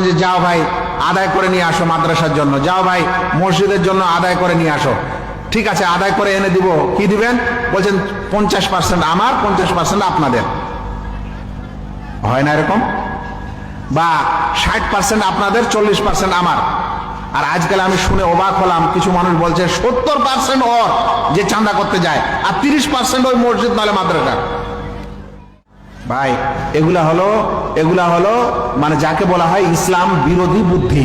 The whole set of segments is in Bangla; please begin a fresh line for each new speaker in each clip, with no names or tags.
যে, যাও ভাই, আদায় করে নিয়ে আসো মাদ্রাসার জন্য। যাও ভাই, মসজিদের জন্য আদায় করে নিয়ে আসো। ঠিক আছে, আদায় করে এনে দিব। কি দিবেন? বলছেন, পঞ্চাশ পার্সেন্ট আমার, পঞ্চাশ পার্সেন্ট আপনাদের। হয় না এরকম? বা, ষাট পার্সেন্ট আপনাদের, চল্লিশ পার্সেন্ট আমার। আর আজকাল আমি শুনে অবাক হলাম, কিছু মানুষ বলছে, সত্তর পার্সেন্ট ওর যে চাঁদা করতে যায়, আর তিরিশ পার্সেন্ট ওই মসজিদ নালে মাদ্রাসার। ভাই, এগুলা হলো এগুলা হলো মানে যাকে বলা হয় ইসলাম বিরোধী বুদ্ধি।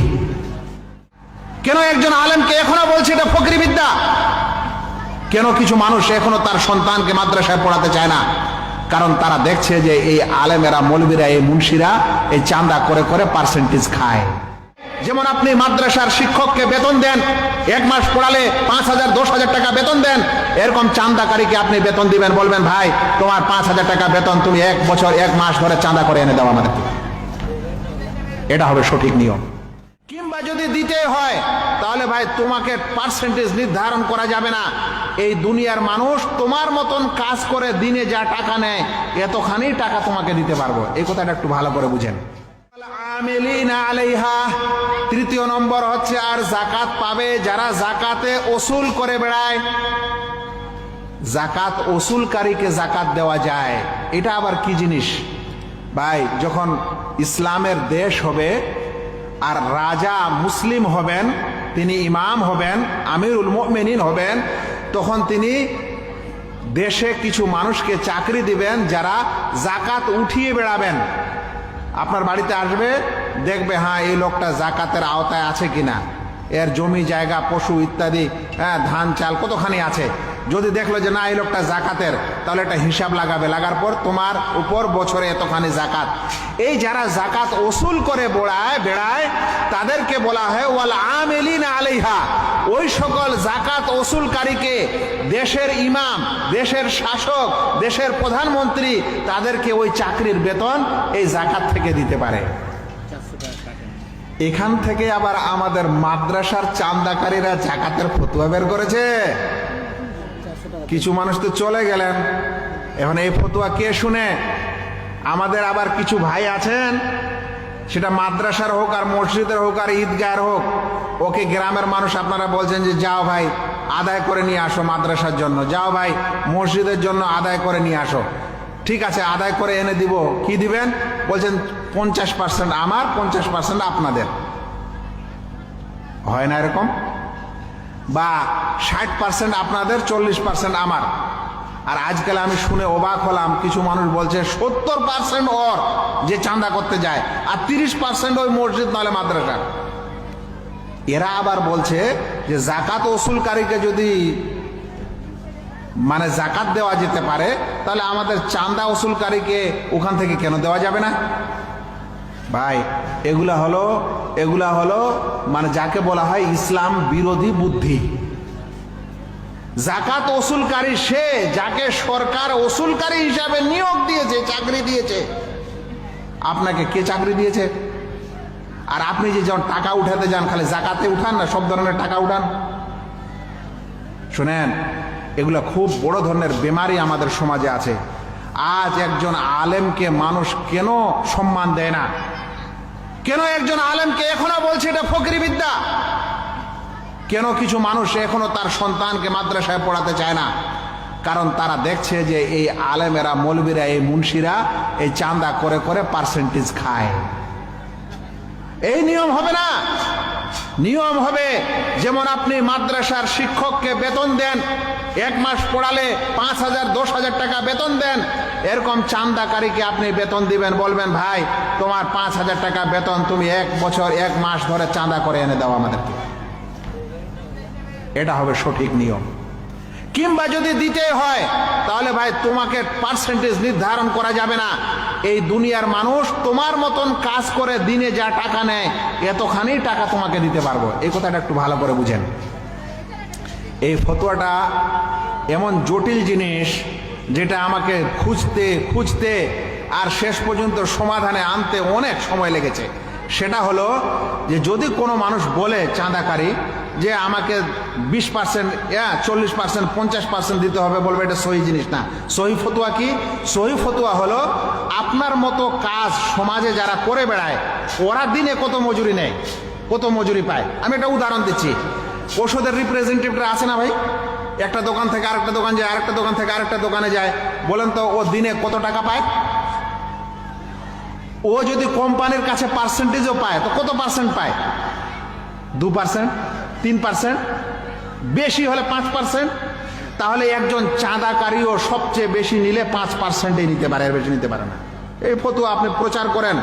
কেন একজন আলেমকে এখনও বলছে এটা ফকরি বিদ্যা কেন কিছু মানুষ এখনও তার সন্তানকে মাদ্রাসায় পড়াতে চায় না? কারণ তারা দেখছে যে এই আলেমেরা, মৌলবীরা, এই মুন্সিরা এই চান্দা করে করে পার্সেন্টেজ খায়। যেমন আপনি মাদ্রাসার শিক্ষককে বেতন দেন, এক মাস পড়ালে পাঁচ হাজার, দশ হাজার টাকা বেতন দেন, এরকম চাঁদাকারীকে আপনি বেতন দিবেন, বলবেন, ভাই, তোমার পাঁচ হাজার টাকা বেতন তুমি এক বছর, এক মাস ধরে চাঁদা করে এনে দাও আমাদেরকে। এটা হবে সঠিক নিয়ম। কিংবা যদি দিতে হয়, তাহলে ভাই, তোমাকে পার্সেন্টেজ নির্ধারণ করা যাবে না। এই দুনিয়ার মানুষ তোমার মতন কাজ করে দিনে যা টাকা নেয়, এতখানি টাকা তোমাকে দিতে পারব। এই কথাটা একটু ভালো করে বুঝেন। আলাইহা তৃতীয় নম্বর হচ্ছে, আর জাকাত পাবে যারা জাকাতে ওসুল করে বেড়ায়। জাকাত ওসুলকারীকে জাকাত দেওয়া যায়। এটা আবার কি জিনিস? ভাই, যখন ইসলামের দেশ হবে, আর রাজা মুসলিম হবেন, তিনি ইমাম হবেন, আমিরুল মুমিনিন হবেন, তখন তিনি দেশে কিছু মানুষকে চাকরি দিবেন যারা জাকাত উঠিয়ে বেড়াবেন। আপনার বাড়িতে আসবে, দেখবে হ্যাঁ এই লোকটা জাকাতের আওতায় আছে কিনা। এর জমি জায়গা, পশু ইত্যাদি হ্যাঁ ধান, চাল কতখানি আছে? যদি দেখল যে না, এই লোকটা জাকাতের, তাহলে একটা হিসাব লাগাবে। লাগার পর তোমার উপর বছরে এতখানি জাকাত। এই যারা জাকাত ওসুল করে বেড়ায় বেড়ায়, তাদেরকে বলা হয়, ওয়াল আমেলিন আলাইহা। ওই সকল জাকাত ওসুলকারীকে দেশের ইমাম, দেশের শাসক, দেশের প্রধানমন্ত্রী, তাদেরকে ওই চাকরির বেতন এই জাকাত থেকে দিতে পারে। এখান থেকে আবার আমাদের মাদ্রাসার চান্দাকারীরা জাকাতের ফতুয়া বের করেছে। কিছু মানুষ তো চলে গেলেন। এখন এই ফতুয়া কে শুনে? আমাদের আবার কিছু ভাই আছেন? সেটা মাদ্রাসার হোক আর মসজিদের হোক আর ঈদগাহের হোক, ওকে গ্রামের মানুষ আপনারা বলছেন যে, যাও ভাই, আদায় করে নিয়ে আসো মাদ্রাসার জন্য। যাও ভাই, মসজিদের জন্য আদায় করে নিয়ে আসো। ঠিক আছে, আদায় করে এনে দিব। কি দিবেন? বলছেন, পঞ্চাশ পার্সেন্ট আমার, পঞ্চাশ পার্সেন্ট আপনাদের। হয় না এরকম? বা ষাট পার্সেন্ট আপনাদের, চল্লিশ পার্সেন্ট আমার। আর আজকাল আমি শুনে অবাক হলাম, কিছু মানুষ বলছে সত্তর পার্সেন্ট ওর যে চাঁদা করতে যায়, আর তিরিশ পার্সেন্ট ওই মসজিদ নাহলে মাদ্রাসা। এরা আবার বলছে যে জাকাত ওসুলকারীকে যদি মানে জাকাত দেওয়া যেতে পারে, তাহলে আমাদের চাঁদা ওসুলকারীকে ওখান থেকে কেন দেওয়া যাবে না? ভাই, এগুলা হলো এগুলা হলো মানে যাকে বলা হয় ইসলাম বিরোধী বুদ্ধি। জাকাত ওসুলকারী সে, যাকে সরকার ওসুলকারী হিসাবে নিয়োগ দিয়েছে, চাকরি দিয়েছে। আপনাকে কে চাকরি দিয়েছে? আর আপনি যে যখন টাকা উঠাতে যান, খালি জাকাতে উঠান না, সব ধরনের টাকা উঠান? শুনেন, এগুলো খুব বড় ধরনের বেমারি আমাদের সমাজে আছে। আজ একজন আলেমকে মানুষ কেন সম্মান দেয় না? কেন একজন আলেমকে এখনও বলছে এটা ফকরি বিদ্যা? কেন কিছু মানুষ এখনও তার সন্তানকে মাদ্রাসায় পড়াতে চায় না? কারণ তারা দেখছে যে এই আলেমেরা, মৌলবীরা, এই মুন্সিরা এই চাঁদা করে করে পার্সেন্টেজ খায়। এই নিয়ম হবে না। নিয়ম হবে যেমন আপনি মাদ্রাসার শিক্ষককে বেতন দেন, এক মাস পড়ালে পাঁচ হাজার, দশ হাজার টাকা বেতন দেন এরকম চান্দাকারীকে আপনি বেতন দিবেন, বলবেন, ভাই, তোমার পাঁচ হাজার টাকা বেতন তুমি এক বছর, এক মাস ধরে চাঁদা করে এনে দাও আমাদেরকে। এটা হবে সঠিক নিয়ম। কিংবা যদি দিতে হয়, তাহলে ভাই, তোমাকে পার্সেন্টেজ নির্ধারণ করা যাবে না। এই দুনিয়ার মানুষ তোমার মতন কাজ করে দিনে যা টাকা নেয়, এতখানি টাকা তোমাকে দিতে পারব। এই কথাটা একটু ভালো করে বুঝেন। এই ফতোয়াটা এমন জটিল জিনিস যেটা আমাকে খুঁজতে খুঁজতে আর শেষ পর্যন্ত সমাধানে আনতে অনেক সময় লেগেছে। সেটা হলো যে যদি কোনো মানুষ বলে চাঁদাকারী যে আমাকে বিশ পার্সেন্ট চল্লিশ পার্সেন্ট পঞ্চাশ পার্সেন্ট দিতে হবে বলবে এটা সহি জিনিস না। সহি ফতুয়া কি? সহি ফতুয়া হলো আপনার মতো কাজ সমাজে যারা করে বেড়ায়, ওরা দিনে কত মজুরি নেয়, কত মজুরি পায়। আমি একটা উদাহরণ দিচ্ছি। ওষুধের রিপ্রেজেন্টেটিভরা আছে না ভাই? একটা দোকান থেকে আরেকটা দোকান যায়, আরেকটা দোকান থেকে আরেকটা দোকানে যায়। বলেন তো, ও দিনে কত টাকা পায়? ও যদি কোম্পানির কাছে পার্সেন্টেজও পায়, তো কত পার্সেন্ট পায়? দু পার্সেন্ট তিন পার্সেন্ট বেশি হলে পাঁচ পার্সেন্ট তাহলে একজন চাঁদাকারীও সবচেয়ে বেশি নিলে পাঁচ পার্সেন্টই নিতে পারে বেশি নিতে পারে না। এই ফতুয়া আপনি প্রচার করেন,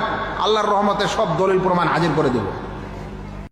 আল্লাহর রহমতে সব দলিল প্রমাণ হাজির করে দেবো।